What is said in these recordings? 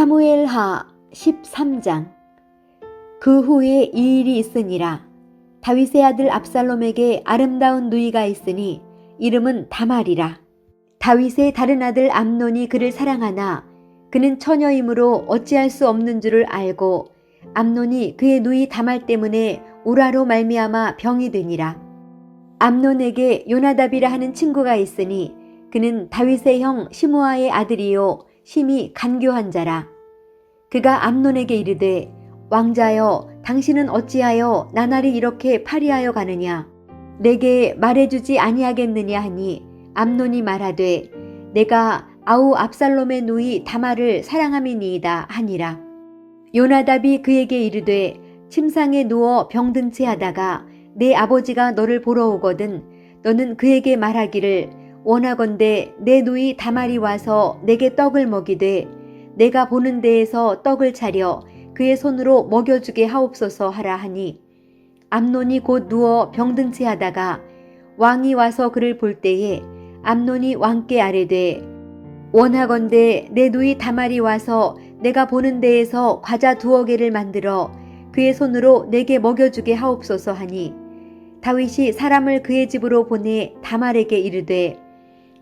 사무엘하 13장. 그 후에 이 일이 있으니라. 다윗의 아들 압살롬에게 아름다운 누이가 있으니 이름은 다말이라. 다윗의 다른 아들 암논이 그를 사랑하나 그는 처녀이므로 어찌할 수 없는 줄을 알고 암논이 그의 누이 다말 때문에 우라로 말미암아 병이 되니라. 암논에게 요나답이라 하는 친구가 있으니 그는 다윗의 형 시므아의 아들이요 심히 간교한 자라. 그가 암논에게 이르되 왕자여 당신은 어찌하여 나날이 이렇게 파리하여 가느냐 내게 말해주지 아니하겠느냐 하니 암논이 말하되 내가 아우 압살롬의 누이 다말을 사랑함이니이다 하니라. 요나답이 그에게 이르되 침상에 누워 병든 채 하다가 내 아버지가 너를 보러 오거든 너는 그에게 말하기를 원하건대 내 누이 다말이 와서 내게 떡을 먹이되 내가 보는 데에서 떡을 차려 그의 손으로 먹여주게 하옵소서 하라 하니. 암논이 곧 누워 병든 채 하다가 왕이 와서 그를 볼 때에 암논이 왕께 아뢰되 원하건대 내 누이 다말이 와서 내가 보는 데에서 과자 두어 개를 만들어 그의 손으로 내게 먹여주게 하옵소서 하니. 다윗이 사람을 그의 집으로 보내 다말에게 이르되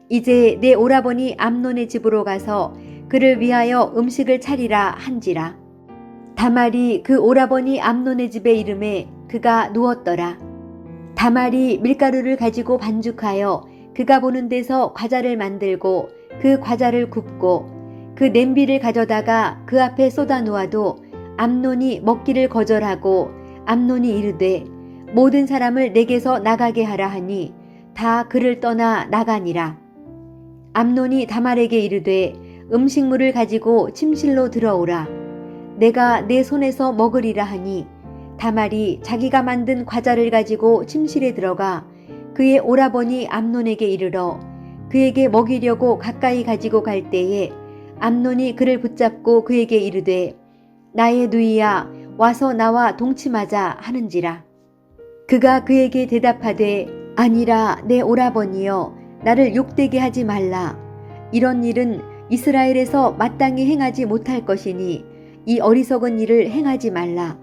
이제 내 오라버니 암논의 집으로 가서 그를 위하여 음식을 차리라 한지라 다말이 그 오라버니 암논의 집에 이름에 그가 누웠더라 다말이 밀가루를 가지고 반죽하여 그가 보는 데서 과자를 만들고 그 과자를 굽고 그 냄비를 가져다가 그 앞에 쏟아 놓아도 암논이 먹기를 거절하고 암논이 이르되 모든 사람을 내게서 나가게 하라 하니 다 그를 떠나 나가니라. 암논이 다말에게 이르되 음식물을 가지고 침실로 들어오라. 내가 내 손에서 먹으리라 하니 다말이 자기가 만든 과자를 가지고 침실에 들어가 그의 오라버니 암논에게 이르러 그에게 먹이려고 가까이 가지고 갈 때에 암논이 그를 붙잡고 그에게 이르되 나의 누이야 와서 나와 동침하자 하는지라. 그가 그에게 대답하되 아니라 내 오라버니여 나를 욕되게 하지 말라. 이런 일은 이스라엘에서 마땅히 행하지 못할 것이니 이 어리석은 일을 행하지 말라.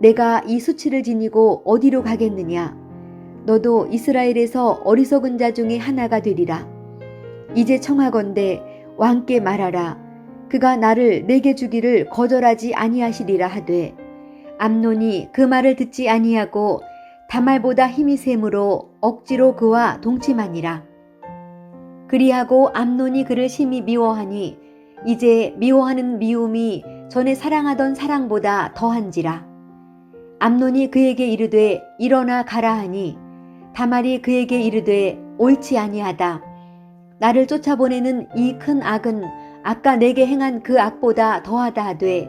내가 이 수치를 지니고 어디로 가겠느냐? 너도 이스라엘에서 어리석은 자 중에 하나가 되리라. 이제 청하건대 왕께 말하라. 그가 나를 내게 주기를 거절하지 아니하시리라 하되 암논이 그 말을 듣지 아니하고 다말보다 힘이 셈으로 억지로 그와 동침하니라. 그리하고 암논이 그를 심히 미워하니 이제 미워하는 미움이 전에 사랑하던 사랑보다 더한지라. 암논이 그에게 이르되 일어나 가라 하니 다말이 그에게 이르되 옳지 아니하다. 나를 쫓아보내는 이 큰 악은 아까 내게 행한 그 악보다 더하다 하되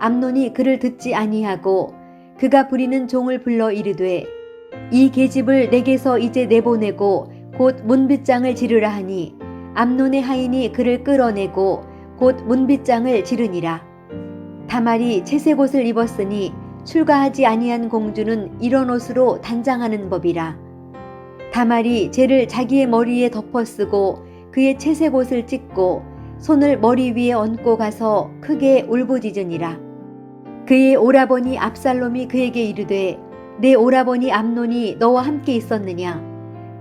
암논이 그를 듣지 아니하고 그가 부리는 종을 불러 이르되 이 계집을 내게서 이제 내보내고 곧 문빗장을 지르라 하니 암논의 하인이 그를 끌어내고 곧 문빗장을 지르니라. 다말이 채색 옷을 입었으니 출가하지 아니한 공주는 이런 옷으로 단장하는 법이라. 다말이 죄를 자기의 머리에 덮어쓰고 그의 채색 옷을 찢고 손을 머리 위에 얹고 가서 크게 울부짖으니라. 그의 오라버니 압살롬이 그에게 이르되 내 오라버니 암논이 너와 함께 있었느냐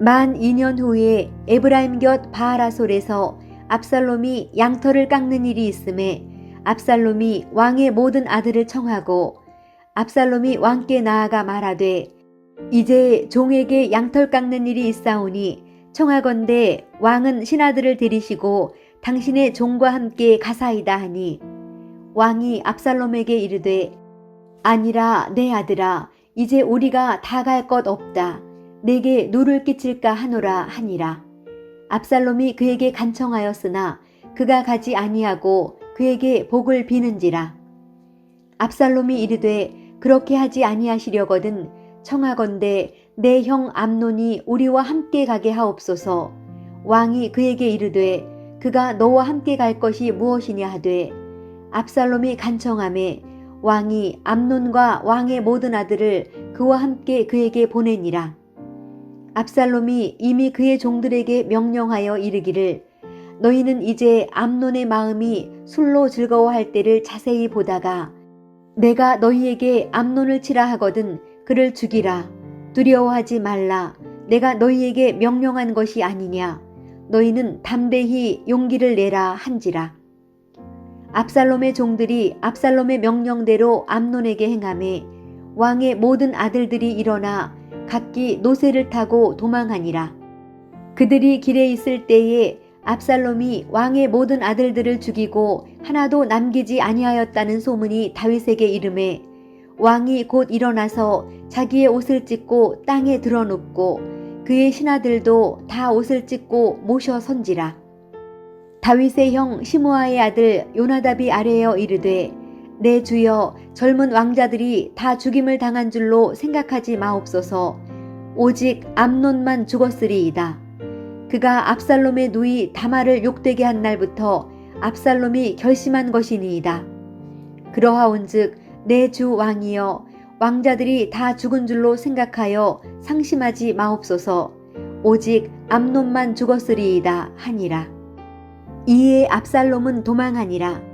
만 2년 후에 에브라임 곁 바하라솔에서 압살롬이 양털을 깎는 일이 있음에 압살롬이 왕의 모든 아들을 청하고 압살롬이 왕께 나아가 말하되 이제 종에게 양털 깎는 일이 있사오니 청하건대 왕은 신하들을 데리시고 당신의 종과 함께 가사이다 하니 왕이 압살롬에게 이르되 아니라 내 아들아 이제 우리가 다 갈 것 없다 내게 누를 끼칠까 하노라 하니라. 압살롬이 그에게 간청하였으나 그가 가지 아니하고 그에게 복을 비는지라. 압살롬이 이르되 그렇게 하지 아니하시려거든 청하건대 내 형 암논이 우리와 함께 가게 하옵소서. 왕이 그에게 이르되 그가 너와 함께 갈 것이 무엇이냐 하되 압살롬이 간청함에 왕이 암논과 왕의 모든 아들을 그와 함께 그에게 보내니라 압살롬이 이미 그의 종들에게 명령하여 이르기를 너희는 이제 암논의 마음이 술로 즐거워할 때를 자세히 보다가 내가 너희에게 암논을 치라 하거든 그를 죽이라. 두려워하지 말라. 내가 너희에게 명령한 것이 아니냐. 너희는 담대히 용기를 내라 한지라. 압살롬의 종들이 압살롬의 명령대로 암논에게 행함에 왕의 모든 아들들이 일어나 각기 노새를 타고 도망하니라. 그들이 길에 있을 때에 압살롬이 왕의 모든 아들들을 죽이고 하나도 남기지 아니하였다는 소문이 다윗에게 이름에 왕이 곧 일어나서 자기의 옷을 찢고 땅에 드러눕고 그의 신하들도 다 옷을 찢고 모셔 선지라. 다윗의 형 시므아의 아들 요나답이 아뢰어 이르되 내 주여 젊은 왕자들이 다 죽임을 당한 줄로 생각하지 마옵소서 오직 암논만 죽었으리이다. 그가 압살롬의 누이 다마를 욕되게 한 날부터 압살롬이 결심한 것이니이다. 그러하온즉 내 주 왕이여 왕자들이 다 죽은 줄로 생각하여 상심하지 마옵소서 오직 암논만 죽었으리이다 하니라. 이에 압살롬은 도망하니라.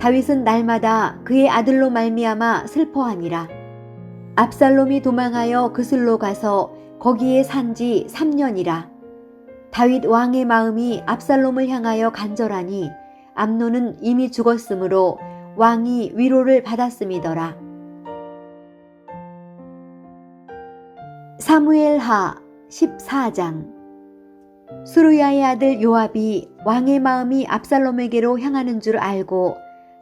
다윗은 날마다 그의 아들로 말미암아 슬퍼하니라. 압살롬이 도망하여 그술로 가서 거기에 산 지 3년이라. 다윗 왕의 마음이 압살롬을 향하여 간절하니 암노는 이미 죽었으므로 왕이 위로를 받았음이더라. 사무엘하 14장 수루야의 아들 요압이 왕의 마음이 압살롬에게로 향하는 줄 알고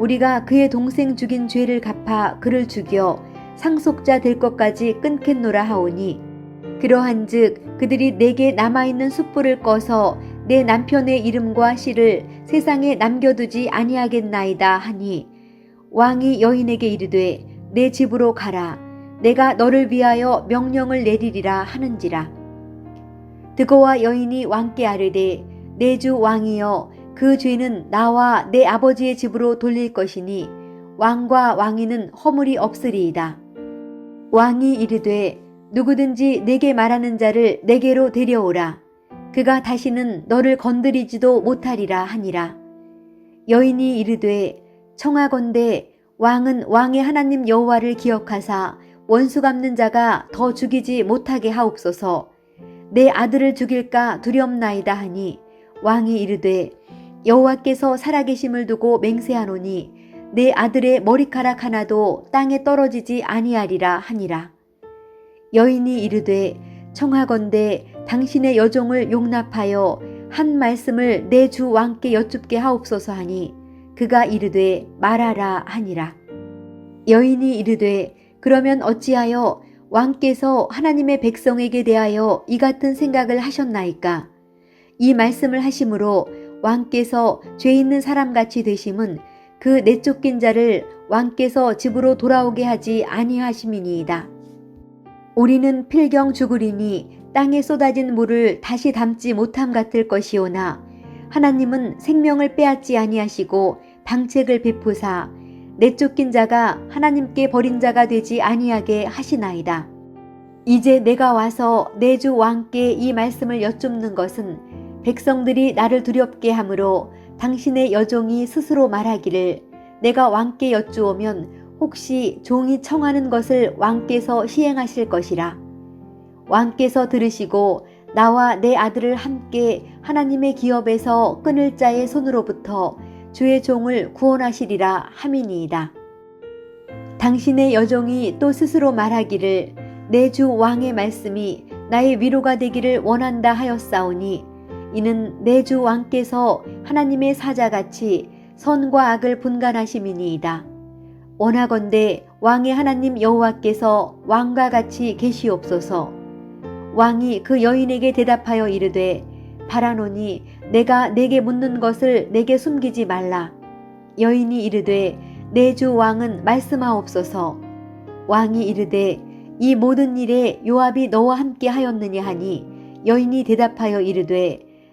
우리가 그의 동생 죽인 죄를 갚아 그를 죽여 상속자 될 것까지 끊겠노라 하오니 그러한즉 그들이 내게 남아있는 숯불을 꺼서 내 남편의 이름과 씨를 세상에 남겨두지 아니하겠나이다 하니 왕이 여인에게 이르되 내 집으로 가라. 내가 너를 위하여 명령을 내리리라 하는지라. 드고와 여인이 왕께 아뢰되 내 주 왕이여 그 죄는 나와 내 아버지의 집으로 돌릴 것이니 왕과 왕위는 허물이 없으리이다 왕이 이르되 누구든지 내게 말하는 자를 내게로 데려오라. 그가 다시는 너를 건드리지도 못하리라 하니라. 여인이 이르되 청하건대 왕은 왕의 하나님 여호와를 기억하사 원수 갚는 자가 더 죽이지 못하게 하옵소서. 내 아들을 죽일까 두렵나이다 하니 왕이 이르되 여호와께서 살아계심을 두고 맹세하노니 내 아들의 머리카락 하나도 땅에 떨어지지 아니하리라 하니라. 여인이 이르되 청하건대 당신의 여종을 용납하여 한 말씀을 내 주 왕께 여쭙게 하옵소서 하니 그가 이르되 말하라 하니라. 여인이 이르되 그러면 어찌하여 왕께서 하나님의 백성에게 대하여 이 같은 생각을 하셨나이까? 이 말씀을 하심으로 왕께서 죄 있는 사람같이 되심은 그 내쫓긴 자를 왕께서 집으로 돌아오게 하지 아니하심이니이다. 우리는 필경 죽으리니 땅에 쏟아진 물을 다시 담지 못함 같을 것이오나 하나님은 생명을 빼앗지 아니하시고 방책을 베푸사 내쫓긴 자가 하나님께 버린 자가 되지 아니하게 하시나이다. 이제 내가 와서 내 주 왕께 이 말씀을 여쭙는 것은 백성들이 나를 두렵게 하므로 당신의 여종이 스스로 말하기를 내가 왕께 여쭈오면 혹시 종이 청하는 것을 왕께서 시행하실 것이라. 왕께서 들으시고 나와 내 아들을 함께 하나님의 기업에서 끊을 자의 손으로부터 주의 종을 구원하시리라 함이니이다. 당신의 여종이 또 스스로 말하기를 내 주 왕의 말씀이 나의 위로가 되기를 원한다 하였사오니 이는 내 주 왕께서 하나님의 사자같이 선과 악을 분간하심이니이다. 원하건대 왕의 하나님 여호와께서 왕과 같이 계시옵소서. 왕이 그 여인에게 대답하여 이르되 바라노니 내가 내게 묻는 것을 내게 숨기지 말라. 여인이 이르되 내 주 왕은 말씀하옵소서. 왕이 이르되 이 모든 일에 요압이 너와 함께 하였느냐 하니 여인이 대답하여 이르되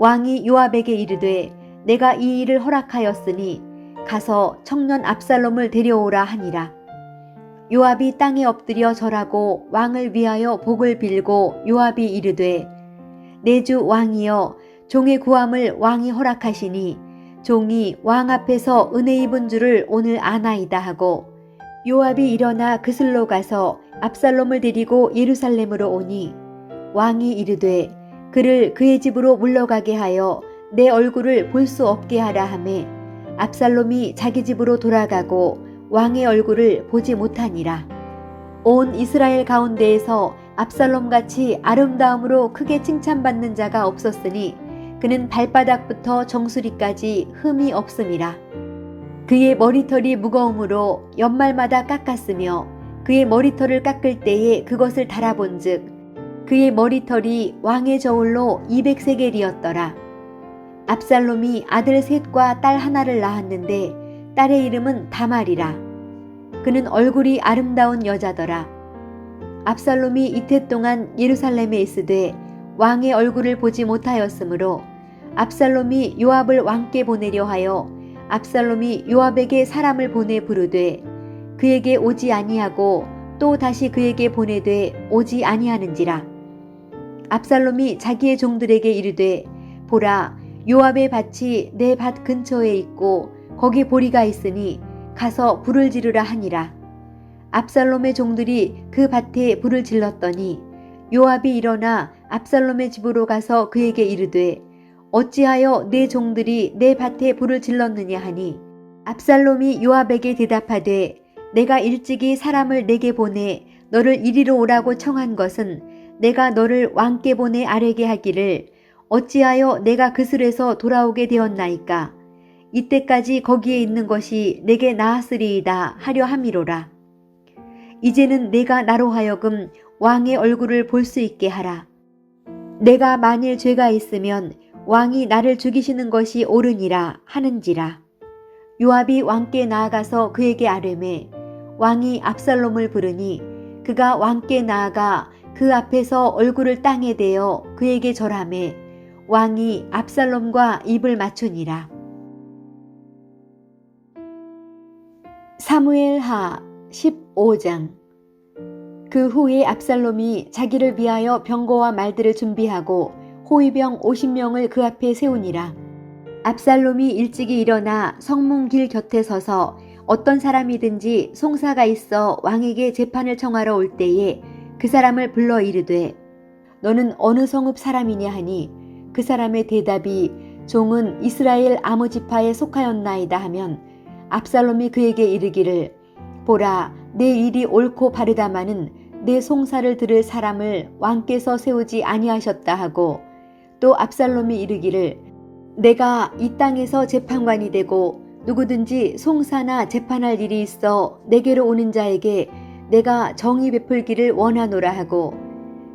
왕이 요압에게 이르되 내가 이 일을 허락하였으니 가서 청년 압살롬을 데려오라 하니라. 요압이 땅에 엎드려 절하고 왕을 위하여 복을 빌고 요압이 이르되 내 주 왕이여 종의 구함을 왕이 허락하시니 종이 왕 앞에서 은혜 입은 줄을 오늘 아나이다 하고 요압이 일어나 그슬로 가서 압살롬을 데리고 예루살렘으로 오니 왕이 이르되 그를 그의 집으로 물러가게 하여 내 얼굴을 볼 수 없게 하라 하매 압살롬이 자기 집으로 돌아가고 왕의 얼굴을 보지 못하니라. 온 이스라엘 가운데에서 압살롬 같이 아름다움으로 크게 칭찬받는 자가 없었으니 그는 발바닥부터 정수리까지 흠이 없음이라. 그의 머리털이 무거움으로 연말마다 깎았으며 그의 머리털을 깎을 때에 그것을 달아본즉 그의 머리털이 왕의 저울로 200세겔이었더라. 압살롬이 아들 셋과 딸 하나를 낳았는데 딸의 이름은 다말이라. 그는 얼굴이 아름다운 여자더라. 압살롬이 이태 동안 예루살렘에 있으되 왕의 얼굴을 보지 못하였으므로 압살롬이 요압을 왕께 보내려 하여 압살롬이 요압에게 사람을 보내 부르되 그에게 오지 아니하고 또 다시 그에게 보내되 오지 아니하는지라 압살롬이 자기의 종들에게 이르되 보라 요압의 밭이 내 밭 근처에 있고 거기 보리가 있으니 가서 불을 지르라 하니라. 압살롬의 종들이 그 밭에 불을 질렀더니 요압이 일어나 압살롬의 집으로 가서 그에게 이르되 어찌하여 내 종들이 내 밭에 불을 질렀느냐 하니? 압살롬이 요압에게 대답하되 내가 일찍이 사람을 내게 보내 너를 이리로 오라고 청한 것은 내가 너를 왕께 보내 아뢰게 하기를 어찌하여 내가 그슬에서 돌아오게 되었나이까? 이때까지 거기에 있는 것이 내게 나았으리이다 하려 함이로라. 이제는 내가 나로 하여금 왕의 얼굴을 볼 수 있게 하라. 내가 만일 죄가 있으면 왕이 나를 죽이시는 것이 옳으니라 하는지라. 요압이 왕께 나아가서 그에게 아뢰매 왕이 압살롬을 부르니 그가 왕께 나아가 그 앞에서 얼굴을 땅에 대어 그에게 절하매 왕이 압살롬과 입을 맞추니라. 사무엘하 15장 그 후에 압살롬이 자기를 위하여 병거와 말들을 준비하고 호위병 50명을 그 앞에 세우니라. 압살롬이 일찍이 일어나 성문길 곁에 서서 어떤 사람이든지 송사가 있어 왕에게 재판을 청하러 올 때에 그 사람을 불러 이르되 너는 어느 성읍 사람이냐 하니 그 사람의 대답이 종은 이스라엘 아무 지파에 속하였나이다 하면 압살롬이 그에게 이르기를 보라 내 일이 옳고 바르다마는 내 송사를 들을 사람을 왕께서 세우지 아니하셨다 하고 또 압살롬이 이르기를 내가 이 땅에서 재판관이 되고 누구든지 송사나 재판할 일이 있어 내게로 오는 자에게 내가 정의 베풀기를 원하노라 하고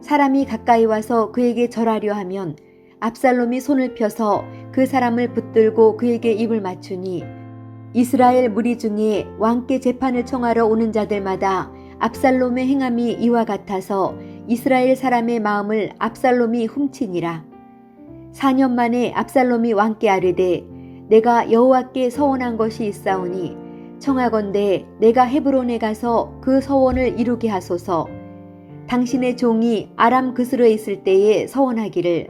사람이 가까이 와서 그에게 절하려 하면 압살롬이 손을 펴서 그 사람을 붙들고 그에게 입을 맞추니 이스라엘 무리 중에 왕께 재판을 청하러 오는 자들마다 압살롬의 행함이 이와 같아서 이스라엘 사람의 마음을 압살롬이 훔치니라. 4년 만에 압살롬이 왕께 아뢰되 내가 여호와께 서원한 것이 있사오니 청하건대 내가 헤브론에 가서 그 서원을 이루게 하소서. 당신의 종이 아람 그스르에 있을 때에 서원하기를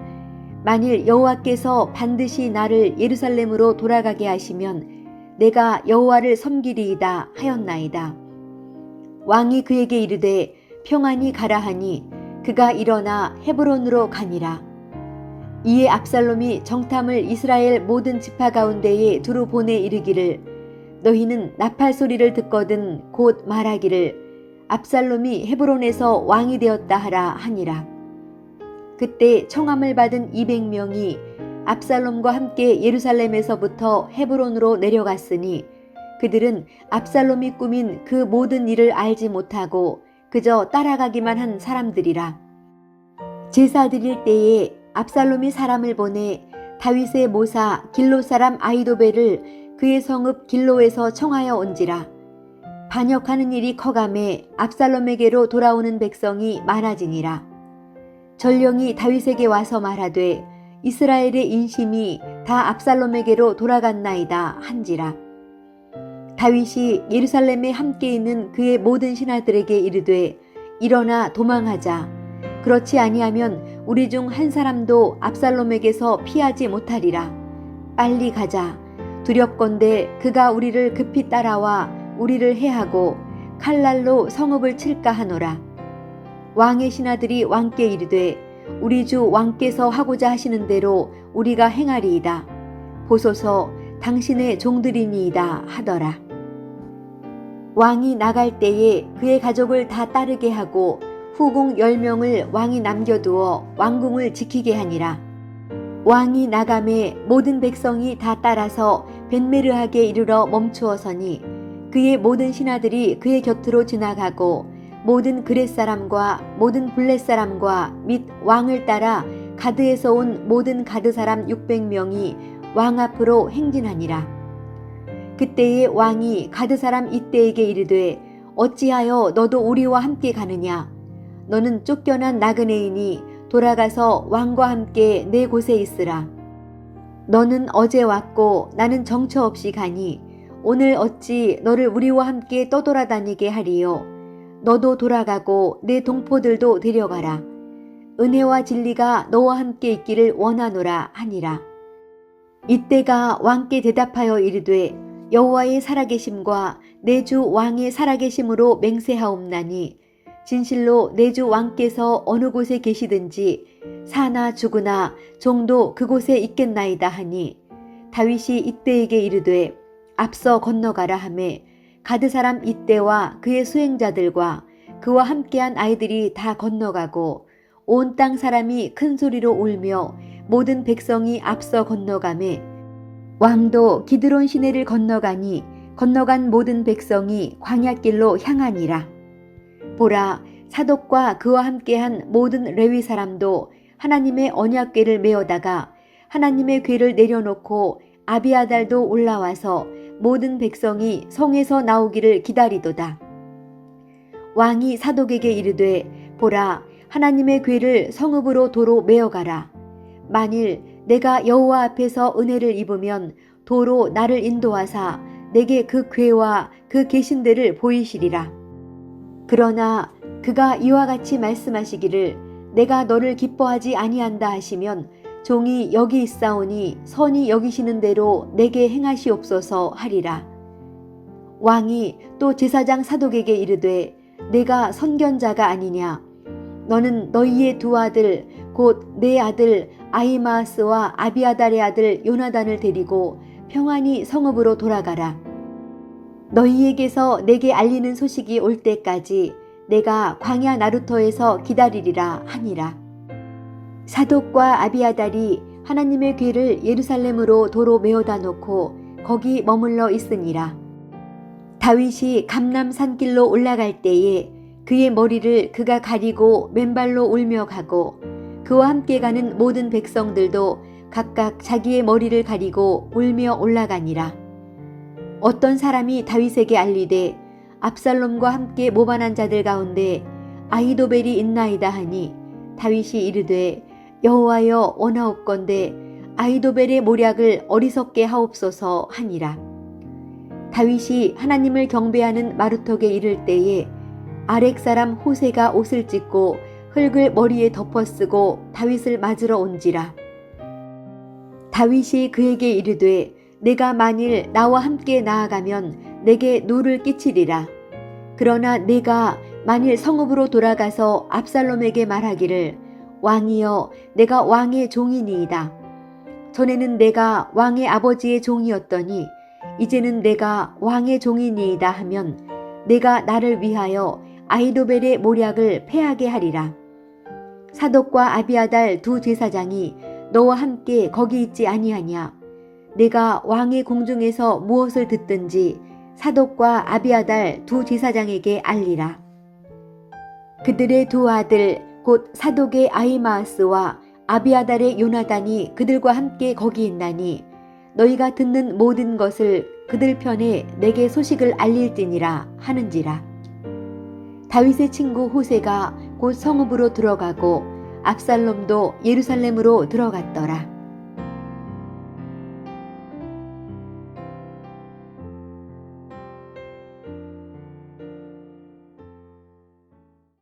만일 여호와께서 반드시 나를 예루살렘으로 돌아가게 하시면 내가 여호와를 섬기리이다 하였나이다. 왕이 그에게 이르되 평안히 가라 하니 그가 일어나 헤브론으로 가니라. 이에 압살롬이 정탐을 이스라엘 모든 지파 가운데에 두루 보내 이르기를 너희는 나팔 소리를 듣거든 곧 말하기를 압살롬이 헤브론에서 왕이 되었다 하라 하니라. 그때 청함을 받은 200명이 압살롬과 함께 예루살렘에서부터 헤브론으로 내려갔으니 그들은 압살롬이 꾸민 그 모든 일을 알지 못하고 그저 따라가기만 한 사람들이라. 제사 드릴 때에 압살롬이 사람을 보내 다윗의 모사 길로 사람 아이도벨을 그의 성읍 길로에서 청하여 온지라. 반역하는 일이 커감해 압살롬에게로 돌아오는 백성이 많아지니라. 전령이 다윗에게 와서 말하되 이스라엘의 인심이 다 압살롬에게로 돌아갔나이다 한지라. 다윗이 예루살렘에 함께 있는 그의 모든 신하들에게 이르되 일어나 도망하자. 그렇지 아니하면 우리 중 한 사람도 압살롬에게서 피하지 못하리라. 빨리 가자. 두렵건대 그가 우리를 급히 따라와 우리를 해하고 칼날로 성읍을 칠까 하노라. 왕의 신하들이 왕께 이르되 우리 주 왕께서 하고자 하시는 대로 우리가 행하리이다. 보소서 당신의 종들이니이다 하더라. 왕이 나갈 때에 그의 가족을 다 따르게 하고 후궁 10명을 왕이 남겨두어 왕궁을 지키게 하니라. 왕이 나감에 모든 백성이 다 따라서 벤메르하게 이르러 멈추어서니 그의 모든 신하들이 그의 곁으로 지나가고 모든 그렛 사람과 모든 블렛 사람과 및 왕을 따라 가드에서 온 모든 가드 사람 600명이 왕 앞으로 행진하니라. 그때에 왕이 가드 사람 이때에게 이르되 어찌하여 너도 우리와 함께 가느냐 너는 쫓겨난 나그네이니 돌아가서 왕과 함께 내 곳에 있으라. 너는 어제 왔고 나는 정처 없이 가니 오늘 어찌 너를 우리와 함께 떠돌아다니게 하리요? 너도 돌아가고 내 동포들도 데려가라. 은혜와 진리가 너와 함께 있기를 원하노라 하니라. 이때가 왕께 대답하여 이르되 여호와의 살아계심과 내 주 왕의 살아계심으로 맹세하옵나니 진실로 내 주 왕께서 어느 곳에 계시든지 사나 죽으나 종도 그곳에 있겠나이다 하니 다윗이 이때에게 이르되 앞서 건너가라 하매 가드 사람 이때와 그의 수행자들과 그와 함께한 아이들이 다 건너가고 온 땅 사람이 큰 소리로 울며 모든 백성이 앞서 건너가매 왕도 기드론 시내를 건너가니 건너간 모든 백성이 광야길로 향하니라. 보라 사독과 그와 함께한 모든 레위 사람도 하나님의 언약궤를 메어다가 하나님의 궤를 내려놓고 아비아달도 올라와서 모든 백성이 성에서 나오기를 기다리도다. 왕이 사독에게 이르되 보라 하나님의 궤를 성읍으로 도로 메어가라. 만일 내가 여호와 앞에서 은혜를 입으면 도로 나를 인도하사 내게 그 궤와 그 계신 데를 보이시리라. 그러나 그가 이와 같이 말씀하시기를 내가 너를 기뻐하지 아니한다 하시면 종이 여기 있사오니 선이 여기시는 대로 내게 행하시옵소서 하리라. 왕이 또 제사장 사독에게 이르되 내가 선견자가 아니냐 너는 너희의 두 아들 곧 내 아들 아이마스와 아비아달의 아들 요나단을 데리고 평안히 성읍으로 돌아가라 너희에게서 내게 알리는 소식이 올 때까지 내가 광야 나루터에서 기다리리라 하니라 사독과 아비아달이 하나님의 괴를 예루살렘으로 도로 메어다 놓고 거기 머물러 있으니라 다윗이 감람 산길로 올라갈 때에 그의 머리를 그가 가리고 맨발로 울며 가고 그와 함께 가는 모든 백성들도 각각 자기의 머리를 가리고 울며 올라가니라. 어떤 사람이 다윗에게 알리되 압살롬과 함께 모반한 자들 가운데 아이도벨이 있나이다 하니 다윗이 이르되 여호와여 원하옵건대 아이도벨의 모략을 어리석게 하옵소서 하니라. 다윗이 하나님을 경배하는 마루턱에 이를 때에 아렉 사람 호세가 옷을 찢고 흙을 머리에 덮어쓰고 다윗을 맞으러 온지라. 다윗이 그에게 이르되 내가 만일 나와 함께 나아가면 내게 노를 끼치리라. 그러나 내가 만일 성읍으로 돌아가서 압살롬에게 말하기를 왕이여 내가 왕의 종이니이다. 전에는 내가 왕의 아버지의 종이었더니 이제는 내가 왕의 종이니이다 하면 내가 나를 위하여 아이도벨의 모략을 패하게 하리라. 사독과 아비아달 두 제사장이 너와 함께 거기 있지 아니하냐. 내가 왕의 공중에서 무엇을 듣든지 사독과 아비아달 두 제사장에게 알리라. 그들의 두 아들 곧 사독의 아이마스와 아비아달의 요나단이 그들과 함께 거기 있나니 너희가 듣는 모든 것을 그들 편에 내게 소식을 알릴지니라 하는지라. 다윗의 친구 호세가 곧 성읍으로 들어가고 압살롬도 예루살렘으로 들어갔더라.